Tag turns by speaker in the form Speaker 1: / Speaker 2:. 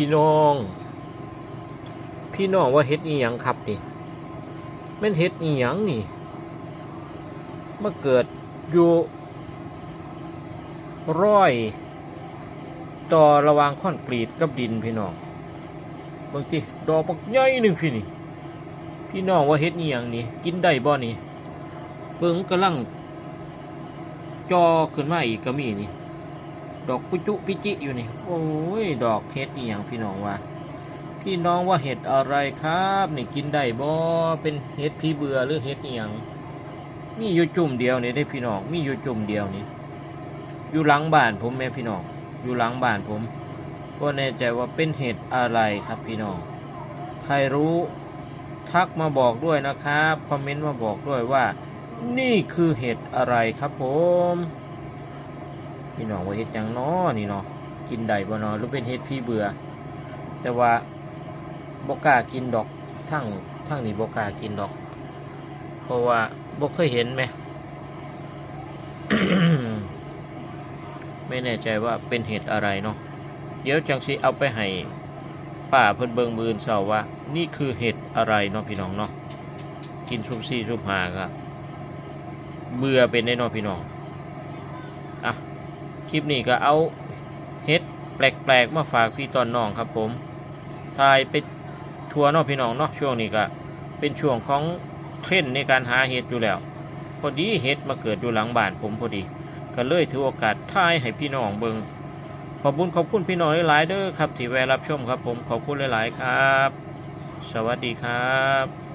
Speaker 1: พี่น้อง พี่น้องว่าเฮ็ดอีหยังครับนี่แม่นเฮ็ดอีหยังนี่มาเกิดอยู่ร้อยต่อระหวางคอนกรีตกับดินพี่น้องบางทีดอกบักใหญ่หนึ่งพี่นี่ พี่น้องว่าเฮ็ดอีหยังนี่กินได้บ่นี่เบิ่งกำลังจอขึ้นมาอีกก็มีนี่ ดอกปุจุปิจิอยู่นี่ โอ้ย ดอกเห็ดอีหยังพี่น้องว่า พี่น้องว่าเห็ดอะไรครับ นี่กินได้บ่เป็นเห็ดพี่เบื่อหรือเห็ดอีหยังมีอยู่จุ่มเดียวนี่ได้พี่น้องมีอยู่จุ่มเดียวนี่อยู่หลังบ้านผมแม่พี่น้องอยู่หลังบ้านผมก็แน่ใจว่าเป็นเห็ดอะไรครับพี่น้องใครรู้ทักมาบอกด้วยนะครับคอมเมนต์มาบอกด้วยว่า นี่คือเห็ดอะไรครับผม พี่น้องว่าเห็ดยังน้อนี่เนาะกินได้บ่เนาะหรือเป็นเห็ดพี่เบื่อ แต่ว่าบกล้ากินดอกทั้งทั้งนี่บกล้ากินดอก เพราะว่าบกเคยเห็นไหมไม่แน่ใจว่าเป็นเห็ดอะไรเนาะเดี๋ยวจังสิเอาไปให้ป้าเพิ่นเบิงมือนเสาว่า นี่คือเห็ดอะไรเนาะพี่น้องเนาะกินซุปซี่ซุปหาครับเบื่อเป็นได้เนาะพี่น้อง คลิปนี้ก็เอาเห็ดแปลกๆมาฝากพี่ตอนน้องครับผมถ่ายไปทัวร์นาะพี่น้องเนาะช่วงนี้ก็เป็นช่วงของเทรนในการหาเห็ดอยู่แล้ว พอดีเห็ดมาเกิดอยู่หลังบ้านผมพอดี ก็เลยถือโอกาสถ่ายให้พี่น้องเบิงขอบคุณขอบคุณพี่น้องหลายๆเด้อครับที่แวะรับชมครับผมขอบคุณหลาย ๆ ครับ สวัสดีครับ